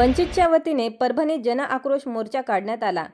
वंचितच्या वतीने परभणी जन आक्रोश मोर्चा काढण्यात आला.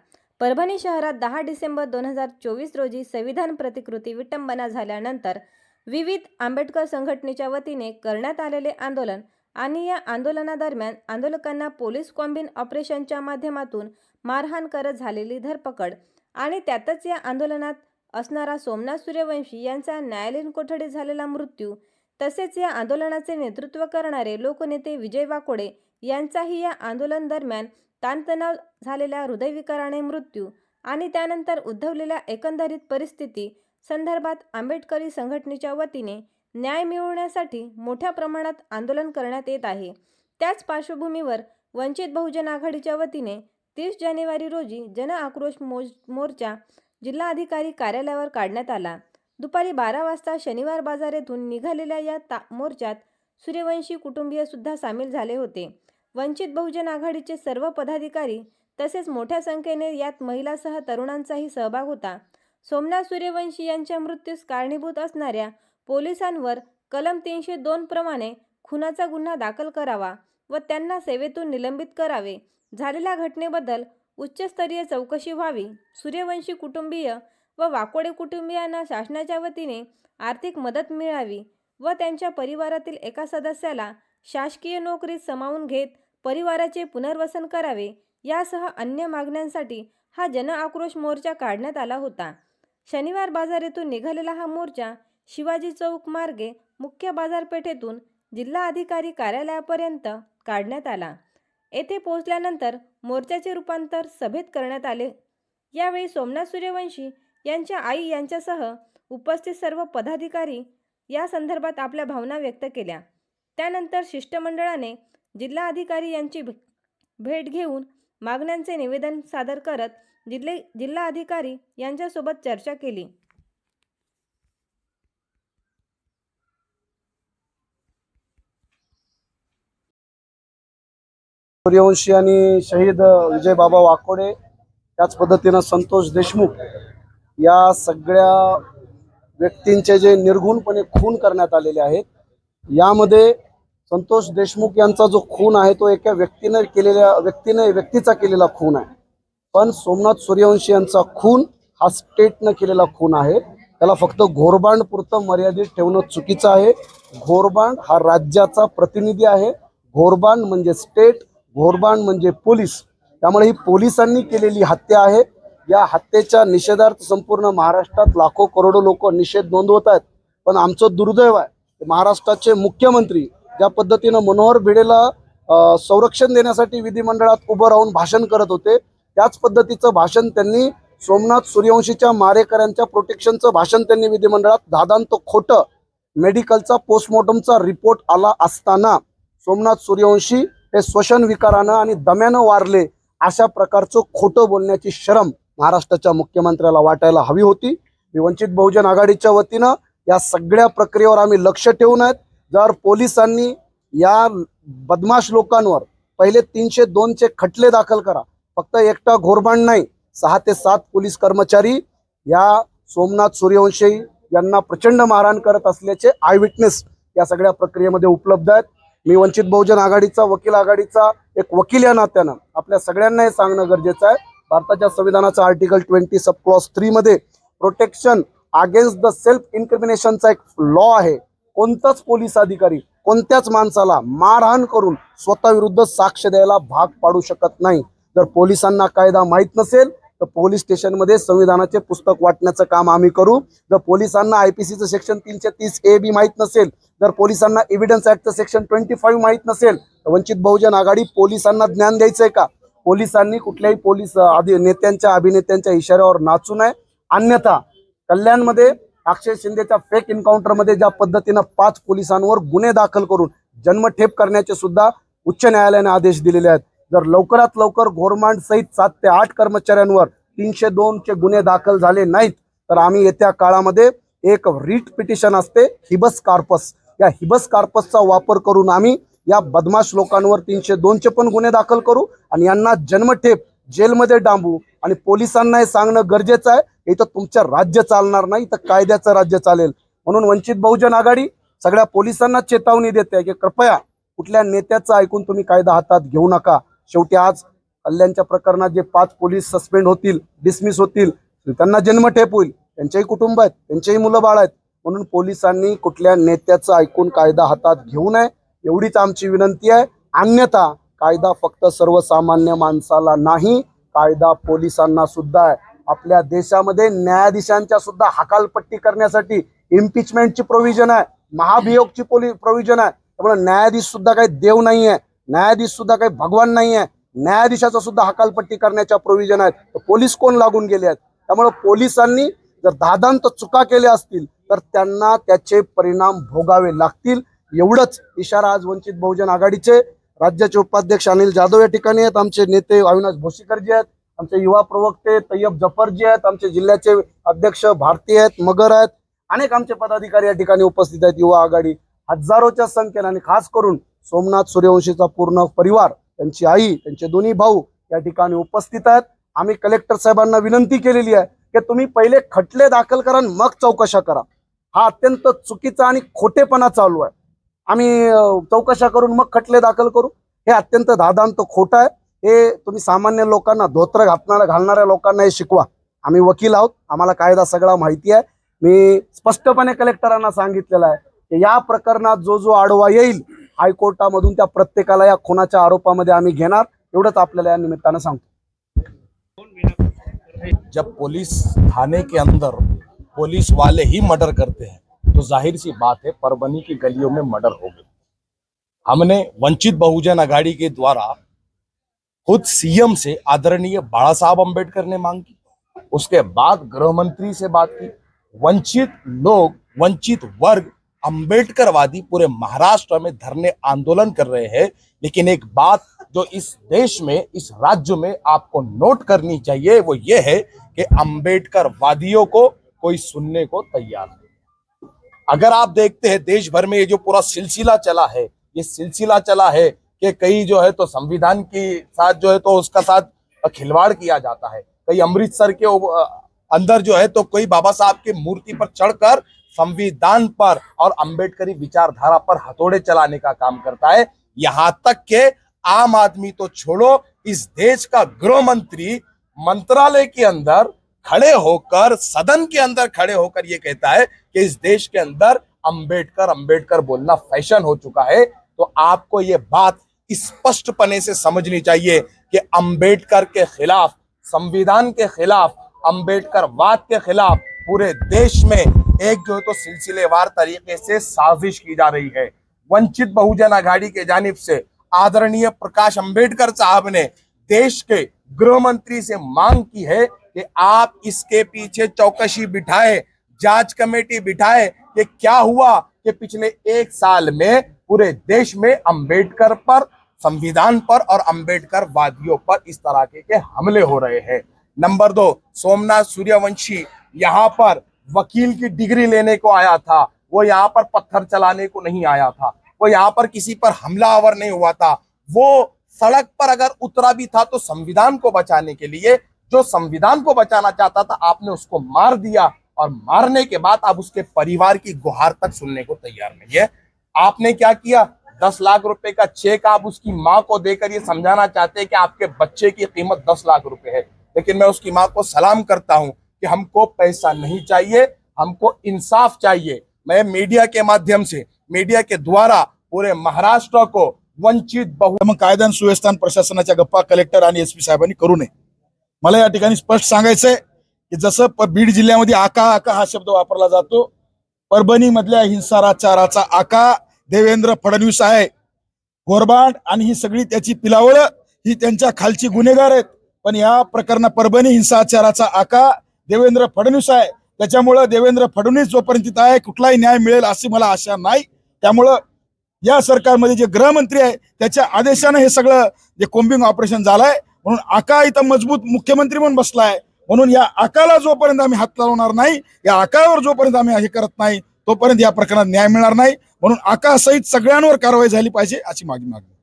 परभणी शहरात दहा डिसेंबर दोन हजार चोवीस रोजी संविधान प्रतिकृती विटंबना झाल्यानंतर विविध आंबेडकर संघटनेच्या वतीने करण्यात आलेले आंदोलन आणि या आंदोलनादरम्यान आंदोलकांना पोलीस कॉम्बिन ऑपरेशनच्या माध्यमातून मारहाण करत झालेली धरपकड आणि त्यातच या आंदोलनात असणारा सोमनाथ सूर्यवंशी यांचा न्यायालयीन कोठडीत झालेला मृत्यू तसेच या आंदोलनाचे नेतृत्व करणारे लोकनेते विजय वाकोडे यांचाही या आंदोलन दरम्यान ताणतणाव झालेल्या हृदयविकाराने मृत्यू आणि त्यानंतर उद्भवलेल्या एकंदरीत परिस्थिती संदर्भात आंबेडकरी संघटनेच्या वतीने न्याय मिळवण्यासाठी मोठ्या प्रमाणात आंदोलन करण्यात येत आहे. त्याच पार्श्वभूमीवर वंचित बहुजन आघाडीच्या वतीने तीस जानेवारी रोजी जन आक्रोश मोज मोर्चा जिल्हाधिकारी कार्यालयावर काढण्यात आला. दुपारी बारा वाजता शनिवार बाजार येथून निघालेल्या या ता मोर्चात सूर्यवंशी कुटुंबीय सुद्धा सामील झाले होते. वंचित बहुजन आघाडीचे सर्व पदाधिकारी तसेच मोठ्या संख्येने यात महिलासह तरुणांचाही सहभाग होता. सोमनाथ सूर्यवंशी यांच्या मृत्यूस कारणीभूत असणाऱ्या पोलिसांवर कलम तीनशे दोन प्रमाणे खुनाचा गुन्हा दाखल करावा व त्यांना सेवेतून निलंबित करावे. झालेल्या घटनेबद्दल उच्चस्तरीय चौकशी व्हावी. सूर्यवंशी कुटुंबीय व वाकोडे कुटुंबियांना शासनाच्या वतीने आर्थिक मदत मिळावी व त्यांच्या परिवारातील एका सदस्याला शासकीय नोकरीत सामावून घेत परिवाराचे पुनर्वसन करावे यासह अन्य मागण्यांसाठी हा जन आक्रोश मोर्चा काढण्यात आला होता. शनिवार बाजारातून निघालेला हा मोर्चा शिवाजी चौक मार्गे मुख्य बाजारपेठेतून जिल्हाधिकारी कार्यालयापर्यंत काढण्यात आला. येथे पोहोचल्यानंतर मोर्चाचे रूपांतर सभेत करण्यात आले. यावेळी सोमनाथ सूर्यवंशी यांच्या आई यांच्यासह उपस्थित सर्व पदाधिकारी या संदर्भात आपल्या भावना व्यक्त केल्या. त्यानंतर शिष्टमंडळाने जिल्हाधिकारी यांची भेट घेऊन मागण्यांचे निवेदन सादर करत जिल्हे जिल्हाधिकारी यांच्यासोबत चर्चा केली. सूर्यवंशी आणि शहीद विजय बाबा वाकोडे त्याच पद्धतीनं संतोष देशमुख या सगळ्या व्यक्तींचे जे निर्घुणपणे खून करण्यात आलेले आहेत यामध्ये संतोष देशमुख यांचा जो खून आहे तो एका व्यक्तीने केलेल्या व्यक्तीने व्यक्तीचा केलेला खून आहे. पण सोमनाथ सूर्यवंशी यांचा खून हा स्टेटनं केलेला खून आहे. त्याला फक्त घोरबांड पुरतं मर्यादित ठेवणं चुकीचं आहे. घोरबांड हा राज्याचा प्रतिनिधी आहे. घोरबांड म्हणजे स्टेट घोरबांड म्हणजे पोलीस. त्यामुळे ही पोलिसांनी केलेली हत्या आहे. या हत्येच्या निषेधार्थ संपूर्ण महाराष्ट्रात लाखो करोडो लोक निषेध नोंदवत आहेत. पण आमचं दुर्दैव आहे महाराष्ट्राचे मुख्यमंत्री ज्या पद्धतीनं मनोहर भिडेला संरक्षण देण्यासाठी विधिमंडळात उभं राहून भाषण करत होते त्याच पद्धतीचं भाषण त्यांनी सोमनाथ सूर्यवंशीच्या मारेकऱ्यांच्या प्रोटेक्शनचं भाषण त्यांनी विधिमंडळात. दादांत खोटं मेडिकलचा पोस्टमॉर्टमचा रिपोर्ट आला असताना सोमनाथ सूर्यवंशी हे श्वसन विकारानं आणि दम्यानं वारले अशा प्रकारचं खोटं बोलण्याची शरम महाराष्ट्राच्या मुख्यमंत्र्याला वाटायला हवी होती. मी वंचित बहुजन आघाडीच्या वतीनं या सगळ्या प्रक्रियेवर आम्ही लक्ष ठेवून आहेत. जर पोलिसांनी या बदमाश लोकांवर पहिले तीनशे दोनचे खटले दाखल करा. फक्त एकटा घोरबांड नाही सहा ते सात पोलीस कर्मचारी या सोमनाथ सूर्यवंशी यांना प्रचंड मारहाण करत असल्याचे आय विटनेस या सगळ्या प्रक्रियेमध्ये उपलब्ध आहेत. मी वंचित बहुजन आघाडीचा वकील आघाडीचा एक वकील या नात्यानं आपल्या सगळ्यांना हे सांगणं गरजेचं आहे. भारताच्या संविधानाचा आर्टिकल ट्वेंटी सब क्लॉस थ्रीमध्ये प्रोटेक्शन अगेन्स्ट द सेल्फ इन्क्रिमिनेशनचा एक लॉ आहे. कोणताच पोलीस अधिकारी कोणत्याच माणसाला मारहाण करून स्वतःविरुद्ध साक्ष द्यायला भाग पाडू शकत नाही. जर पोलिसांना कायदा माहीत नसेल तर पोलीस स्टेशनमध्ये संविधानाचे पुस्तक वाटण्याचं काम आम्ही करू. जर पोलिसांना आय पी सीचं सेक्शन तीनशे तीस ए बी माहीत नसेल जर पोलिसांना एव्हिडन्स ऍक्टचं सेक्शन ट्वेंटी फाईव्ह माहीत नसेल तर वंचित बहुजन आघाडी पोलिसांना ज्ञान द्यायचंय का? पोलिसांनी कुठल्याही पोलीस आधी नेत्यांच्या अभिनेत्यांच्या इशाऱ्यावर नाचू नये. अन्यथा कल्याणमध्ये अक्षय शिंदेच्या फेक एन्काउंटरमध्ये ज्या पद्धतीनं पाच पोलिसांवर गुन्हे दाखल करून जन्मठेप करण्याचे सुद्धा उच्च न्यायालयाने आदेश दिलेले आहेत. जर लवकरात लवकर घोरमांड सहित सात ते आठ कर्मचाऱ्यांवर तीनशे दोनचे गुन्हे दाखल झाले नाहीत तर आम्ही येत्या काळामध्ये एक रीट पिटिशन असते हिबस कार्पस. या हिबस कार्पसचा वापर करून आम्ही या बदमाश लोकांवर तीनशे दोनचे पण गुन्हे दाखल करू आणि यांना जन्मठेप जेलमध्ये डांबू. आणि पोलिसांना हे सांगणं गरजेचं आहे इथं तुमचं राज्य चालणार नाही तर कायद्याचं राज्य चालेल. म्हणून वंचित बहुजन आघाडी सगळ्या पोलिसांना चेतावणी देते की कृपया कुठल्या नेत्याचं ऐकून तुम्ही कायदा हातात घेऊ नका. शेवटी आज कल्याणच्या प्रकरणात जे पाच पोलीस सस्पेंड होतील डिसमिस होतील त्यांना जन्मठेप होईल. त्यांचेही कुटुंब आहेत त्यांचेही मुलं बाळ आहेत. म्हणून पोलिसांनी कुठल्या नेत्याचं ऐकून कायदा हातात घेऊ नये एवढीच आमची विनंती आहे. अन्यथा कायदा फक्त सर्वसामान्य माणसाला नाही कायदा पोलिसांना सुद्धा आहे. आपल्या देशामध्ये न्यायाधीशांच्या सुद्धा हकालपट्टी करण्यासाठी इम्पिचमेंटची प्रोव्हिजन आहे महाभियोगची पोली प्रोव्हिजन आहे. त्यामुळे न्यायाधीश सुद्धा काही देव नाही आहे न्यायाधीश सुद्धा काही भगवान नाही आहे न्यायाधीशाचा सुद्धा हकालपट्टी करण्याच्या प्रोव्हिजन आहेत. तर पोलीस कोण लागून गेले आहेत? त्यामुळे पोलिसांनी जर दादांत चुका केल्या असतील तर त्यांना त्याचे परिणाम भोगावे लागतील. एवढंच इशारा आज वंचित बहुजन आघाडीचे. राज्याचे उपाध्यक्ष अनिल जाधव या ठिकाणी आहेत. आमचे नेते अविनाश भोसीकरजी आहेत. आमचे युवा प्रवक्ते तय्यब जफरजी आहेत आमचे जिल्ह्याचे अध्यक्ष भारती आहेत मगर आहेत. अनेक आमचे पदाधिकारी या ठिकाणी उपस्थित आहेत. युवा आघाडी हजारोच्या संख्येने आणि खास करून सोमनाथ सूर्यवंशीचा पूर्ण परिवार त्यांची आई त्यांचे दोन्ही भाऊ या ठिकाणी उपस्थित आहेत. आम्ही कलेक्टर साहेबांना विनंती केलेली आहे की तुम्ही पहिले खटले दाखल करा आणि मग चौकशा करा. हा अत्यंत चुकीचा आणि खोटेपणा चालू आहे. आम्ही चौकशा करून मग खटले दाखल करू. हे अत्यंत दादांत खोटं आहे. हे तुम्ही सामान्य लोकांना धोत्र घातणाऱ्या घालणाऱ्या लोकांना हे शिकवा. आम्ही वकील आहोत आम्हाला कायदा सगळा माहिती आहे. मी स्पष्टपणे कलेक्टरांना सांगितलेलं आहे की या प्रकरणात जो जो आडवा येईल हायकोर्टामधून त्या प्रत्येकाला या खुनाच्या आरोपामध्ये आम्ही घेणार. एवढंच आपल्याला या निमित्तानं सांगतो. जब पुलिस थाने के अंदर पुलिस वाले ही मर्डर करते हैं तो जाहिर सी बात है परबनी की गलियों में मर्डर हो गई। हमने वंचित बहुजन आघाड़ी के द्वारा खुद सीएम से आदरणीय बाला साहब अंबेडकर ने मांग की। उसके बाद गृह मंत्री से बात की। वंचित लोग, वंचित वर्ग अंबेडकरवादी पूरे महाराष्ट्र में धरने आंदोलन कर रहे हैं। लेकिन एक बात जो इस देश में, इस राज्य में आपको नोट करनी चाहिए, वो ये है कि अंबेडकर वादियों को कोई सुनने को तैयार नहीं अगर आप देखते हैं देश भर में ये जो पूरा सिलसिला चला है, ये सिलसिला चला है कि कई जो है तो संविधान के साथ जो है तो उसका साथ खिलवाड़ किया जाता है। कई अमृतसर के अंदर जो है तो कोई बाबा साहब की मूर्ति पर चढ़कर संविधान पर और अंबेडकरी विचारधारा पर हथौड़े चलाने का काम करता है। यहाँ तक के आम आदमी तो छोड़ो, इस देश का गृह मंत्री मंत्रालय के अंदर खड़े होकर, सदन के अंदर खड़े होकर ये कहता है कि इस देश के अंदर अंबेडकर अंबेडकर बोलना फ़ैशन हो चुका है। तो आपको ये बात स्पष्टपने से समझनी चाहिए कि अंबेडकर के खिलाफ, संविधान के खिलाफ, अंबेडकर वाद के खिलाफ पूरे देश में एक जो है तो सिलसिलेवार तरीके से साजिश की जा रही है। वंचित बहुजन आघाड़ी के जानिब से आदरणीय प्रकाश अंबेडकर साहब ने देश के गृह मंत्री से मांग की है कि आप इसके पीछे चौकसी बिठाए, जाँच कमेटी बिठाए कि क्या हुआ कि पिछले एक साल में पूरे देश में अंबेडकर पर संविधान पर और अंबेडकर वादियों पर इस तरह के, के हमले हो रहे हैं। नंबर दो सोमनाथ सूर्यवंशी यहाँ पर वकील की डिग्री लेने को आया था। वो यहाँ पर पत्थर चलाने को नहीं आया था। वो यहाँ पर किसी पर हमलावर नहीं हुआ था। वो सड़क पर अगर उतरा भी था तो संविधान को बचाने के लिए जो संविधान को बचाना चाहता था आपने उसको मार दिया और मारने के बाद आप उसके परिवार की गुहार तक सुनने को तैयार नहीं है। आपने क्या किया? दस लाख रुपए का चेक आप उसकी माँ को देकर ये समझाना चाहते हैं कि आपके बच्चे की कीमत दस लाख रुपए है। लेकिन मैं उसकी माँ को सलाम करता हूँ कि हमको पैसा नहीं चाहिए, हमको इंसाफ चाहिए। मैं मीडिया के माध्यम से, मीडिया के द्वारा पूरे महाराष्ट्र को वंचित बहु कायदा आणि गप्पा कलेक्टर एस पी साहेबांनी करू नये. मला या ठिकाणी स्पष्ट सांगायचंय की जसं बीड जिल्ह्यामध्ये आका आका हा शब्द वापरला जातो परभणी मधल्या हिंसाचाराचा आका देवेंद्र फडणवीस आहे. गोरबांड आणि ही सगळी त्याची पिलावळ ही त्यांच्या खालची गुन्हेगार आहेत. पण या प्रकरणा परभणी हिंसाचाराचा आका देवेंद्र फडणवीस आहे. त्याच्यामुळं देवेंद्र फडणवीस जोपर्यंत तिथं आहे कुठलाही न्याय मिळेल अशी मला आशा नाही. त्यामुळं या सरकारमध्ये जे गृहमंत्री आहे त्याच्या आदेशानं हे सगळं जे कोम्बिंग ऑपरेशन झालंय म्हणून आका इथं मजबूत मुख्यमंत्री म्हणून बसलाय. म्हणून या आकाला जोपर्यंत आम्ही हात लावणार नाही या आकावर जोपर्यंत आम्ही हे करत नाही तोपर्यंत या प्रकरणात न्याय मिळणार नाही. म्हणून आका सहित सगळ्यांवर कारवाई झाली पाहिजे अशी माझी मागणी.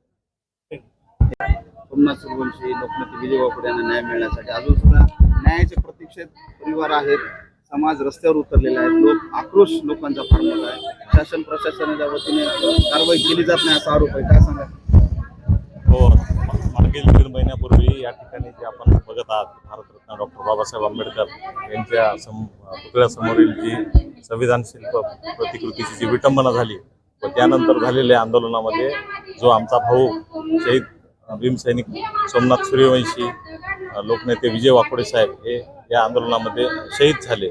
सोमनाथ सूर्यवंशी लोकनेते विजय बापट यांना न्याय मिळण्यासाठी अजून सुद्धा न्यायाच्या प्रतीक्षेत परिवार आहेत. समाज रस्त्यावर उतरलेला आहे. लोक आक्रोश लोकांचा फार मोठा आहे. शासन प्रशासनाच्या वतीने कारवाई केली जात नाही असा आरोप आहे. काय सांगा और मागील दीड महिन्यापूर्वी या ठिकाणी जे आपण बघत आहात भारतरत्न डॉक्टर बाबासाहेब आंबेडकर यांच्या सम पुतळ्यासमोरील जी संविधान शिल्प प्रतिकृतीची जी विटंबना झाली व त्यानंतर झालेल्या आंदोलनामध्ये जो आमचा भाऊ शहीद भीमसैनिक सोमनाथ सूर्यवंशी लोकनेते विजय वाकोडे साहेब हे या आंदोलनामध्ये शहीद झाले.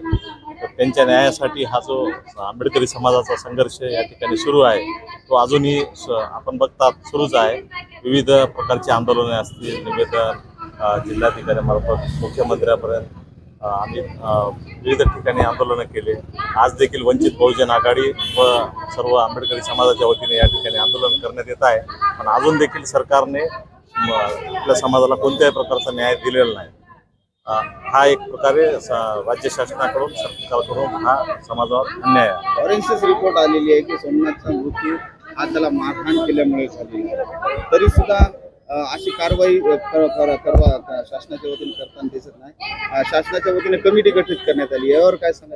तर त्यांच्या न्यायासाठी हा जो आंबेडकरी समाजाचा संघर्ष या ठिकाणी सुरू आहे तो अजूनही स- आपण बघतात सुरूच आहे. विविध प्रकारची आंदोलने असतील निवेदन जिल्हाधिकाऱ्यामार्फत मुख्यमंत्र्यापर्यंत आम्ही विविध ठिकाणी आंदोलनं केले. आज देखील वंचित बहुजन आघाडी व सर्व आंबेडकरी समाजाच्या वतीने या ठिकाणी आंदोलन करण्यात येत आहे. पण अजून देखील सरकारने आपल्या समाजाला कोणत्याही प्रकारचा न्याय दिलेला नाही. हा एक प्रकारे राज्य शासनाकडून सरकारकडून हा समाजावर अन्याय आहे. फॉरेन्सिक रिपोर्ट आलेली आहे की सोमनाथचा मृत्यू हा त्याला मारहाण केल्यामुळे झालेला आहे तरी सुद्धा अशी कारवाई करवा शासनाच्या वतीने करताना दिसत नाही. शासनाच्या वतीने कमिटी गठीत करण्यात आली यावर काय सांगा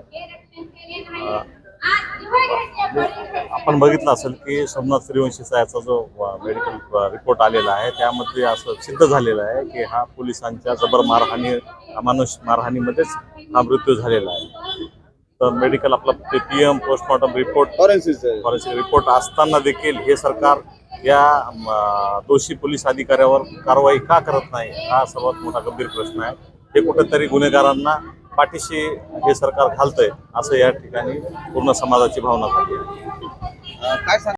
आपण बघितलं असेल की सोमनाथ सूर्यवंशीचा याचा जो मेडिकल रिपोर्ट आलेला आहे त्यामध्ये असं सिद्ध झालेलं आहे की हा पोलिसांच्या जबर मारहाणी अमानुष मारहाणीमध्येच हा मृत्यू झालेला आहे. तर मेडिकल आपला P M postmortem report forensic forensic report असताना देखील हे सरकार या दोषी पोलीस अधिकाऱ्यावर कारवाई का करत नाही हा सर्वात मोठा गंभीर प्रश्न आहे. हे कुठेतरी गुन्हेगारांना पाठीशी हे सरकार घालतंय असं या ठिकाणी पूर्ण समाजाची भावना झाली आहे. काय सांग